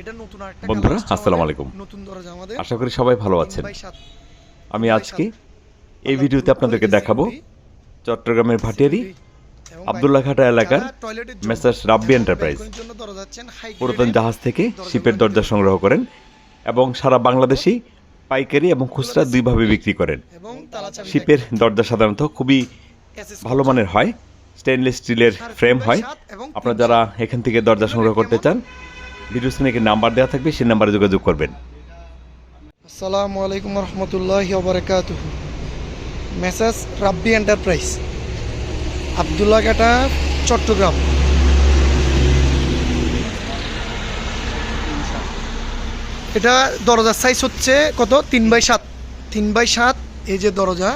এটা নতুন আরেকটা বন্ধুরা, আসসালামু আলাইকুম। নতুন দরজা আমাদের। আশা করি সবাই ভালো আছেন। আমি আজকে এই ভিডিওতে আপনাদেরকে দেখাবো চট্টগ্রামের ভাটিয়ারি এবং আবদুল্লাহ ঘাটা এলাকার মেসার্স রাব্বি এন্টারপ্রাইজ পুরাতন জাহাজ থেকে শিপের দরজা সংগ্রহ করেন এবং সারা বাংলাদেশেই পাইকারি এবং খুচরা দুইভাবে বিক্রি করেন। শিপের দরজা সাধারণত খুবই ভালো মানের হয়। স্টেনলেস স্টিলের ফ্রেম হয়। আপনারা যারা এখান থেকে দরজা সংগ্রহ করতে চান ভিডিও স্ক্রিনে নাম্বার দেওয়া থাকবে সেই নাম্বারে যোগাযোগ করবেন। আসসালামু আলাইকুম রহমতুল্লাহ বারকাত মেসাস রাব্বি এন্টারপ্রাইজ। আবদুল্লাহ কাটা চট্টগ্রাম। এটা দরজার সাইজ হচ্ছে কত? তিন বাই সাত। তিন বাই সাত এই যে দরজা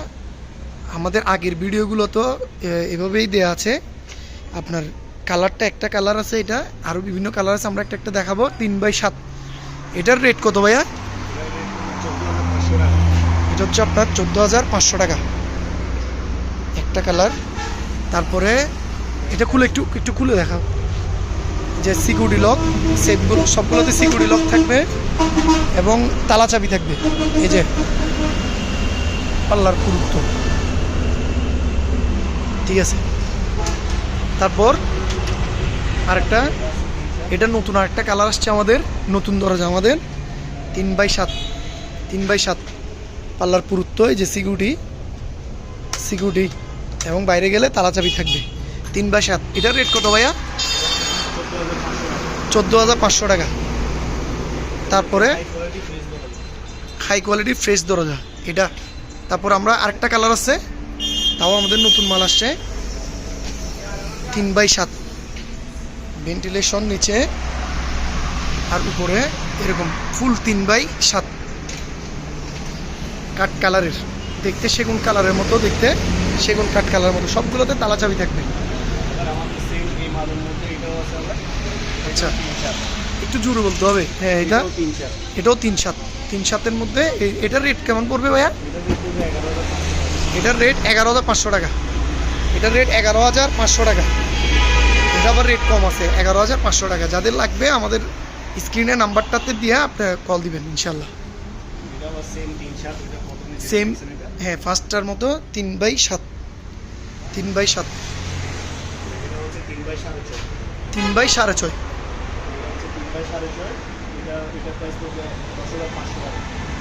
আমাদের আগের ভিডিওগুলো তো এভাবেই দেয়া আছে। আপনার কালারটা একটা কালার আছে এটা আরও বিভিন্ন কালার আছে, আমরা একটা একটা দেখাবো। তিন বাই সাত। এটার রেট কত ভাইয়া? এটা হচ্ছে আপনার চোদ্দ হাজার পাঁচশো টাকা। একটা কালার। তারপরে এটা খুলে একটু একটু খুলে দেখাও। যে সিকিউরিটি লক সেফগুলো সবগুলোতে সিকিউরিটি লক থাকবে এবং তালা চাবি থাকবে। এই যে, পাল্লার পুরুত্ব ঠিক আছে। তারপর আরেকটা, এটা নতুন আরেকটা কালার আসছে আমাদের, নতুন দরজা আমাদের। তিন বাই সাত, তিন বাই সাত পাল্লার পুরুত্ব, এই যে সিকিউরিটি সিকিউরিটি এবং বাইরে গেলে তালা চাবি থাকবে। তিন বাই সাত, এটার রেট কত ভাইয়া? চোদ্দ হাজার পাঁচশো টাকা। তারপরে হাই কোয়ালিটি ফ্রেশ দরজা, এটা। তারপর আমরা আরেকটা কালার আছে, তাও আমাদের নতুন মাল আসছে। তিন বাই সাত ভেন্টিলেশন নিচে আর উপরে এরকম ফুল তিন বাই সাত। কাঠ কালারের। দেখতে সেগুন কালারের মতো, দেখতে সেগুন কাঠ কালারের মতো। সবগুলোতে তালা চাবি থাকবে। আচ্ছা। একটু জোরে বলতে হবে। হ্যাঁ এটা এটাও তিন সাত। তিন সাতের মধ্যে এটার রেট কেমন পড়বে ভাইয়া? এটার রেট এগারো হাজার পাঁচশো টাকা। এটার রেট এগারো হাজার পাঁচশো টাকা। আবার রেট কম আছে, এগারো হাজার পাঁচশো টাকা। যাদের লাগবে, আমাদের স্ক্রিনে নাম্বারটাতে দিয়ে আপনি কল দিবেন ইনশাল্লাহ সেম হ্যাঁ ফার্স্টটার মতো তিন বাই সাত। তিন বাই সাত। তিন বাই সাড়ে ছয়।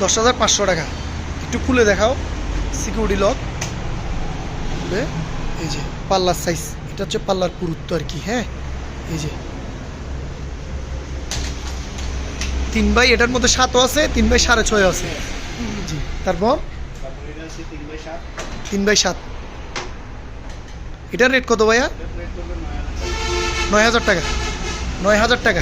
দশ হাজার পাঁচশো টাকা। একটু খুলে দেখাও। সিকিউরিটি লক এই যে পাল্লার সাইজ এটা হচ্ছে পাল্লার পুরুত্ব আর কি হ্যাঁ? এই যে। তিন বাই এটার মধ্যে সাতও আছে, তিন বাই সাড়ে ছয় আছে। জি, তারপর? তিন বাই সাত। এটার রেট কত ভাইয়া? নয় হাজার টাকা। নয় হাজার টাকা।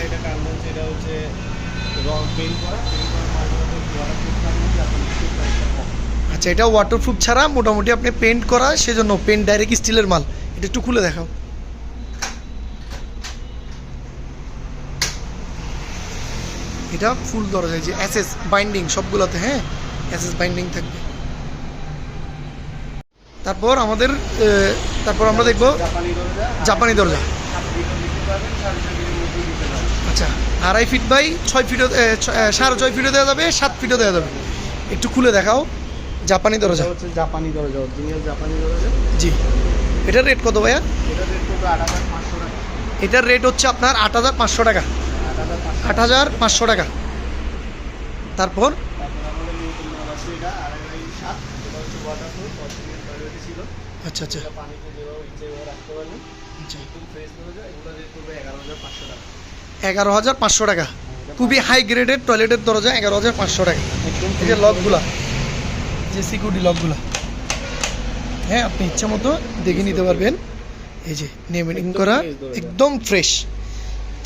আচ্ছা এটা ওয়াটারপ্রুফ ছাড়া মোটামুটি আপনি পেন্ট করা, সেজন্য পেন্ট ডাইরেক্ট স্টিলের মাল। এটা একটু খুলে দেখাও। এটা ফুল দরজা যে এসএস বাইন্ডিং সবগুলোতে হ্যাঁ? এসএস বাইন্ডিং থাকবে। তারপর আমাদের তারপর আমরা দেখব জাপানি দরজা। আচ্ছা আড়াই ফিট বাই ছয় ফিটও সাড়ে ছয় ফিটও দেওয়া যাবে সাত ফিটও দেওয়া যাবে। একটু খুলে দেখাও। জাপানি দরজা। হচ্ছে জাপানি দরজা জাপানি দরজা। জি। এটার রেট কত ভাইয়া? এটার রেট হচ্ছে আপনার আট হাজার পাঁচশো টাকা। আট হাজার পাঁচশো টাকা। তারপর? আচ্ছা আচ্ছা। আচ্ছা। এগারো হাজার পাঁচশো টাকা। খুবই হাই গ্রেডের টয়লেটের দরজা এগারো হাজার পাঁচশো টাকা। এই যে লকগুলা যে সিকিউরিটি লকগুলা হ্যাঁ আপনি ইচ্ছা মতো দেখে নিতে পারবেন। এই যে নেমিং করা একদম ফ্রেশ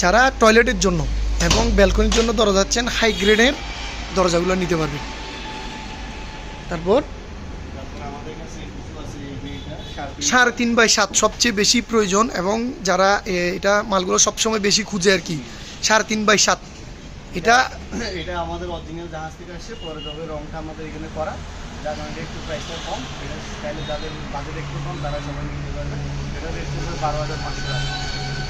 যারা টয়লেটের জন্য এবং ব্যালকনির জন্য দরজা চাচ্ছেন হাই গ্রেডের দরজাগুলো নিতে পারবেন। তারপর সাড়ে তিন বাই সাত সবচেয়ে বেশি প্রয়োজন এবং যারা এটা মালগুলো সবসময় বেশি খুঁজে আর কি। সাড়ে তিন বাই সাত। এটা এটা আমাদের অরিজিনাল জাহাজ থেকে আসছে পরে তবে রংটা আমাদের এখানে করা। যার কারণে একটু প্রাইসটা কম। এটা চাইলে যাদের বাজেট একটু কম তারা সবাই নিতে পারবে। এটা রেট করবে বারো হাজার পাঁচশো টাকা।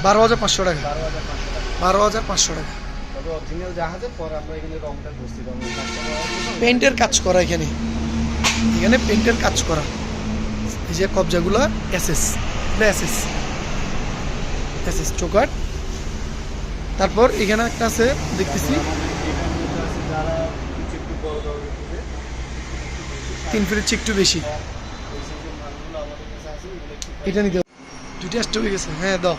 বারো হাজার পাঁচশো টাকা? বারো হাজার পাঁচশো টাকা। বারো হাজার পাঁচশো টাকা। তবে অরিজিনাল জাহাজে পরে আমরা এখানে রংটা ঘষতে পারব পেন্টের কাজ করা এখানে। এখানে পেন্টের কাজ করা। এই যে কবজাগুলো এসএস এসএস এসএস চোকাট তারপর এখানে একটা আছে দেখতেছি। যারা একটু বড় তিন ফিটের চেয়ে একটু বেশি। এটা নিতে দুইটা স্টোভ হয়ে গেছে। হ্যাঁ দাও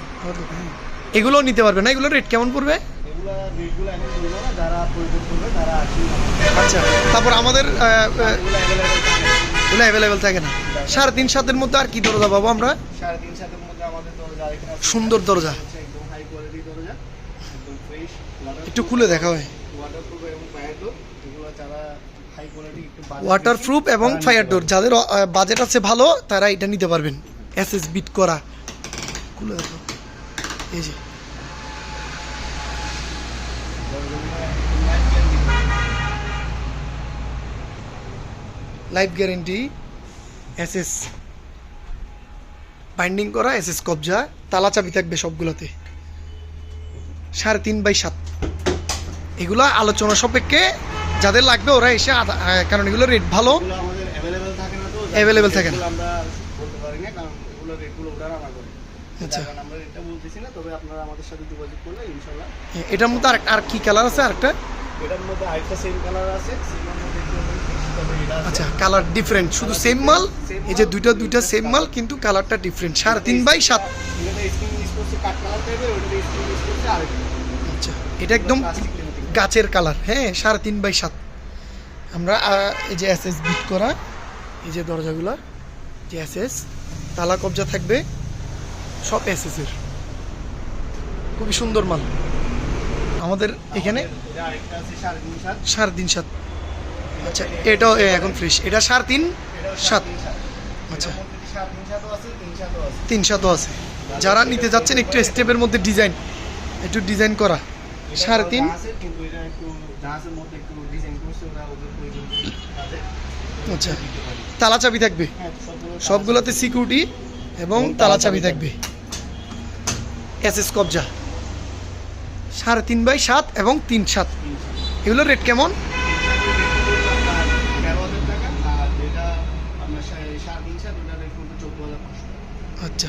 এগুলোও নিতে পারবে না? এগুলো রেট কেমন পড়বে? আচ্ছা তারপর আমাদের এগুলো অ্যাভেলেবেল থাকে না। সাড়ে তিন সাতের মধ্যে আর কি দরজা পাবো আমরা। সুন্দর দরজা। একটু খুলে দেখা হয়। ওয়াটারপ্রুফ এবং ফায়ার ডোর। যাদের বাজেট আছে ভালো, তারা এটা নিতে পারবেন। এস এস বিট করা। এই যে। Life guarantee S S binding করা এস এস কবজা, তালা চাবি থাকবে সবগুলোতে। সাড়ে তিন বাই সাত। এগুলো আলোচনা সাপেক্ষে যাদের লাগবে ওরা এসে কারণ এগুলো রেট ভালো। অ্যাভেলেবেল থাকে না আচ্ছা। এটার মধ্যে আর কি কালার আছে আরেকটা? আচ্ছা কালার ডিফারেন্ট শুধু সেম মাল এই যে দুইটা দুইটা সেম মাল কিন্তু কালারটা ডিফারেন্ট সাড়ে তিন বাই সাত। আচ্ছা এটা একদম গাছের কালার হ্যাঁ সাড়ে তিন বাই সাত। আমরা এই যে এস এস বিট করা, এই যে দরজাগুলো, যে এস এস তালা কবজা থাকবে, সব এস এস এর। খুবই সুন্দর মাল। আমাদের এখানে সাড়ে তিন সাত। আচ্ছা এটাও এখন ফ্রেশ এটা সাড়ে তিন সাত। আচ্ছা। তিন সাতও আছে। যারা নিতে যাচ্ছেন একটু স্টেপের মধ্যে ডিজাইন একটু ডিজাইন করা। সাড়ে তিন? আচ্ছা। তালা চাবি থাকবে? সবগুলোতে সিকিউরিটি এবং তালা চাবি থাকবে। এস এস কবজা সাড়ে তিন বাই সাত এবং তিন সাত। এগুলোর রেট কেমন? আচ্ছা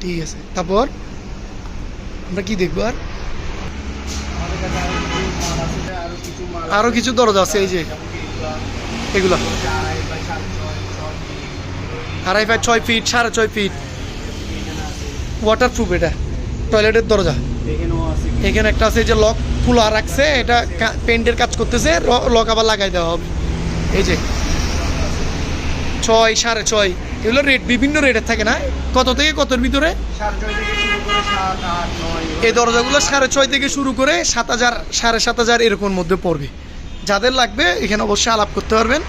ঠিক আছে। তারপর আমরা কি দেখব আর? আরও কিছু দরজা আছে এই যে। এগুলা। আড়াই বাই ছয় ফিট, সাড়ে ছয় ফিট। এখানে আছে ওয়াটার প্রুফ এটা। টয়লেটের দরজা। এখানে একটা আছে যে লক খোলা রাখছে এটা পেন্টের কাজ করতেছে লক আবার লাগাই দেওয়া হবে। এই যে। ছয় সাড়ে ছয়। এগুলো রেট বিভিন্ন রেটের থাকে না? কত থেকে কতর ভিতরে? এই দরজাগুলো সাড়ে ছয় থেকে শুরু করে সাত হাজার সাড়ে সাত হাজার এরকম মধ্যে পড়বে। যাদের লাগবে এখানে অবশ্যই আলাপ করতে পারবেন।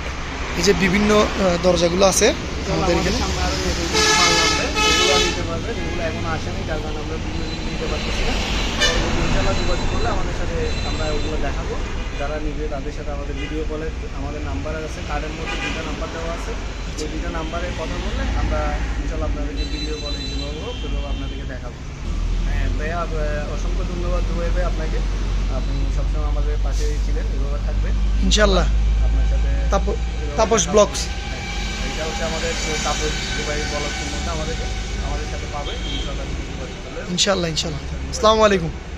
এই যে বিভিন্ন দরজাগুলো আছে আমাদের এখানে। যার নিবে তাদের সাথে আমাদের ভিডিও কলে আমাদের নাম্বার আছে কার্ডের মধ্যে দুটা নাম্বার দেওয়া আছে এই দুটা নাম্বারে কথা বললে আমরা ইনশাল্লাহ আপনাদেরকে ভিডিও কলে যেভাবে হোক সেভাবে আপনাদেরকে দেখাবো ভাইয়া অসংখ্য ধন্যবাদ দুবাই ভাই আপনাকে। আপনি সবসময় আমাদের পাশে ছিলেন এভাবে থাকবেন। ইনশাল্লাহ আপনার সাথে তাপ- তাপস ব্লগস। এটা হচ্ছে আমাদের তাপস দুবাই বলার মধ্যে আমাদেরকে আমাদের সাথে পাবে ইনশাল্লাহ ইনশাল্লাহ ইনশাল্লাহ আসসালামু আলাইকুম।